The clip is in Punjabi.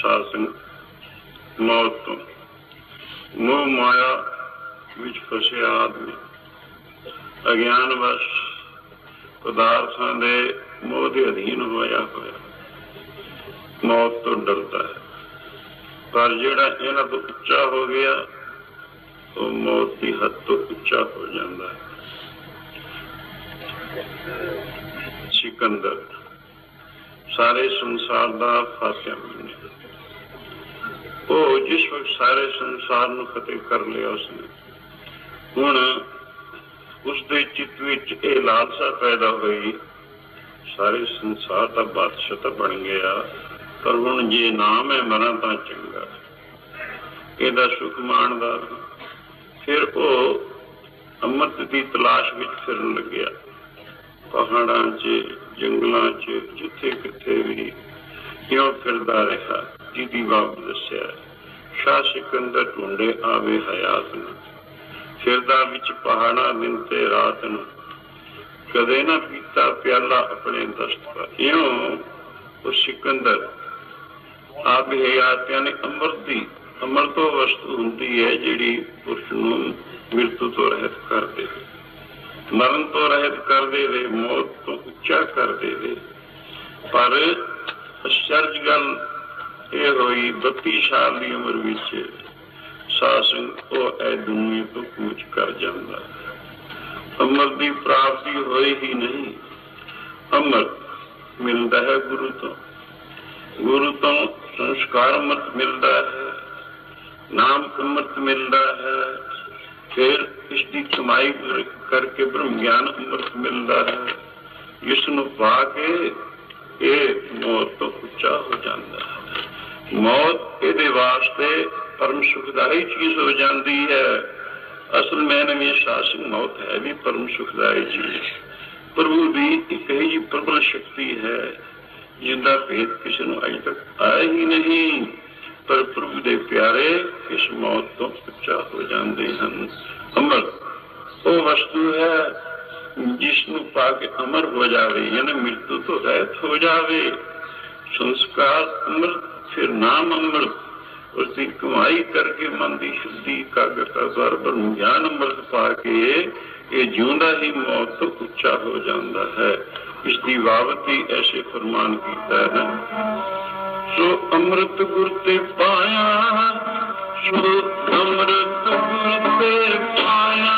ਸਿੰਘ ਮੌਤ ਤੋਂ। ਮੋਹ ਮਾਇਆ ਵਿੱਚ ਫਸਿਆ ਆਦਮੀ ਅਗਿਆਨ ਵਸ਼ ਪਦਾਰਥਾਂ ਦੇ ਮੋਹ ਦੇ ਅਧੀਨ ਹੋਇਆ ਹੋਇਆ। ਮੌਤ ਤੋਂ ਡਰਦਾ ਹੈ। ਪਰ ਜਿਹੜਾ ਇਹਨਾਂ ਤੋਂ ਉੱਚਾ ਹੋ ਗਿਆ, ਉਹ ਮੌਤ ਦੀ ਹੱਦ ਤੋਂ ਉੱਚਾ ਹੋ ਜਾਂਦਾ ਹੈ। ਸਿਕੰਦਰ, ਸਾਰੇ ਸੰਸਾਰ ਦਾ ਫਾਸਿਆ ਮੰਨੇ ਉਹ ਜਿਸ ਵਕਤ ਸਾਰੇ ਸੰਸਾਰ ਨੂੰ ਫਤਿਹ ਕਰ ਲਿਆ ਉਸਨੇ। ਹੁਣ ਉਸ ਦੇ ਚਿੱਤ ਵਿੱਚ ਇਹ ਲਾਲਸਾ ਪੈਦਾ ਹੋਈ, ਸਾਰੇ ਸੰਸਾਰ ਦਾ ਬਾਦਸ਼ਾਹ ਤਾਂ ਬਣ ਗਿਆ, ਪਰ ਹੁਣ ਜੇ ਨਾਮ ਹੈ ਮਰਾਂ ਤਾਂ ਚੰਗਾ। ਇਹਦਾ ਸੁਖ ਮਾਣਦਾ ਫਿਰ ਉਹ ਅੰਮ੍ਰਿਤ ਦੀ ਤਲਾਸ਼ ਵਿੱਚ ਫਿਰਨ ਲੱਗਿਆ। ਪਹਾੜਾਂ 'ਚ, ਜੰਗਲਾਂ 'ਚ ਜਿੱਥੇ ਕਿੱਥੇ ਵੀ ਕਿਉਂ ਫਿਰਦਾ ਰਿਹਾ। ਜਿਹਦੀ ਬਾਬ ਦੱਸਿਆ, ਸ਼ਾਹ ਸਿਕੰਦਰ ਢੂੰਡੇ ਆਵੇ ਹਯਾਤ ਨੂੰ। ਫਿਰਦਾ ਵਿੱਚ ਪਹਾੜਾਂ ਦਿਨ ਰਾਤ ਨੂੰ। ਕਦੇ ਨਾ ਪੀਤਾ ਪਿਆਲਾ ਆਪਣੇ ਦਸਤ ਪਰ ਇਉਂ ਉਹ ਸਿਕੰਦਰ ਆਪ ਹਯਾਤ ਯਾਨੀ ਅੰਮ੍ਰਿਤ ਦੀ ਅੰਮ੍ਰਿਤ ਤੋਂ ਵਸਤੂ ਹੁੰਦੀ ਹੈ ਜਿਹੜੀ ਪੁਰਸ਼ ਨੂੰ ਮ੍ਰਿਤੂ ਤੋਂ ਰਹਿਤ ਕਰ ਦੇਵੇ। ਮਰਨ ਤੋਂ ਰਹਿਤ ਕਰ ਦੇਵੇ, ਮੌਤ ਤੋਂ ਉੱਚਾ ਕਰ ਦੇਵੇ। ਪਰ ਅਚਰਜ ਗੱਲ ਇਹ ਹੋਈ 32 ਸਾਲ ਦੀ ਉਮਰ ਵਿੱਚ ਸਾਸੰਗ ਉਹ ਇਹ ਦੁਨੀਆ ਤੋਂ ਕੂਚ ਕਰ ਜਾਂਦਾ। ਹੈ ਅਮਰ ਦੀ ਪ੍ਰਾਪਤੀ ਹੋਈ ਹੀ ਨਹੀਂ। ਅਮਰ ਮਿਲਦਾ ਹੈ ਗੁਰੂ ਤੋਂ। ਗੁਰੂ ਤੋਂ ਸੰਸਕਾਰ ਅੰਮ੍ਰਿਤ ਮਿਲਦਾ ਹੈ। ਨਾਮ ਅੰਮ੍ਰਿਤ ਮਿਲਦਾ ਹੈ। ਫਿਰ ਇਸ ਦੀ ਕਮਾਈ ਕਰਕੇ ਬ੍ਰਹਮ ਗਿਆਨ ਅੰਮ੍ਰਿਤ ਮਿਲਦਾ ਹੈ। ਇਸ ਨੂੰ ਪਾ ਕੇ ਇਹ ਮੌਤ ਤੋਂ ਉੱਚਾ ਹੋ ਜਾਂਦਾ ਹੈ। ਮੌਤ ਇਹਦੇ ਵਾਸਤੇ ਪਰਮ ਸੁਖਦਾਈ ਚੀਜ਼ ਹੋ ਜਾਂਦੀ ਹੈ। ਅਸਲ ਮੈਨ ਵਿੱਚ ਸ਼ਾਸਨ ਮੌਤ ਹੈ ਵੀ ਪਰਮ ਸੁਖਦਾਈ ਚੀਜ਼ ਪ੍ਰਭੂ ਦੀ ਇੱਕ ਹੀ ਪ੍ਰਬਲ ਸ਼ਕਤੀ ਹੈ, ਜਿੰਦਾ ਭੇਦ ਕਿਸੇ ਨੂੰ ਅਜੇ ਤੱਕ ਆਇਆ ਹੀ ਨਹੀਂ। ਪਰ ਪ੍ਰਭੂ ਦੇ ਪਿਆਰੇ ਇਸ ਮੌਤ ਤੋਂ ਉੱਚਾ ਹੋ ਜਾਂਦੇ ਹਨ। ਅਮਰ ਉਹ ਵਸਤੂ ਹੈ ਜਿਸ ਨੂੰ ਪਾ ਕੇ ਅਮਰ ਹੋ ਜਾਵੇ, ਯਾਨੀ ਮ੍ਰਿਤੂ ਤੋਂ ਰਹਿਤ ਹੋ ਜਾਵੇ। ਸੰਸਕਾਰ ਅਮਰ ਫਿਰ ਨਾਮ ਅਮਰ ਉਸ ਦੀ ਕਮਾਈ ਕਰਕੇ ਮਨ ਦੀ ਸ਼ੁੱਧੀ ਕਾਗਤਾ ਸਰ ਗਿਆਨ ਅੰਮ੍ਰਿਤ ਪਾ ਕੇ ਇਹ ਜਿਉਂਦਾ ਹੀ ਮੌਤ ਤੋਂ ਉੱਚਾ ਹੋ ਜਾਂਦਾ ਹੈ। ਇਸ ਦੀ ਬਾਬਤੀ ਐਸੇ ਫਰਮਾਨ ਕੀਤਾ ਹੈ ਸੋ ਅੰਮ੍ਰਿਤ ਗੁਰ ਤੇ ਪਾਇਆ, ਸੋ ਅੰਮ੍ਰਿਤ ਗੁਰ ਤੇ ਪਾਇਆ।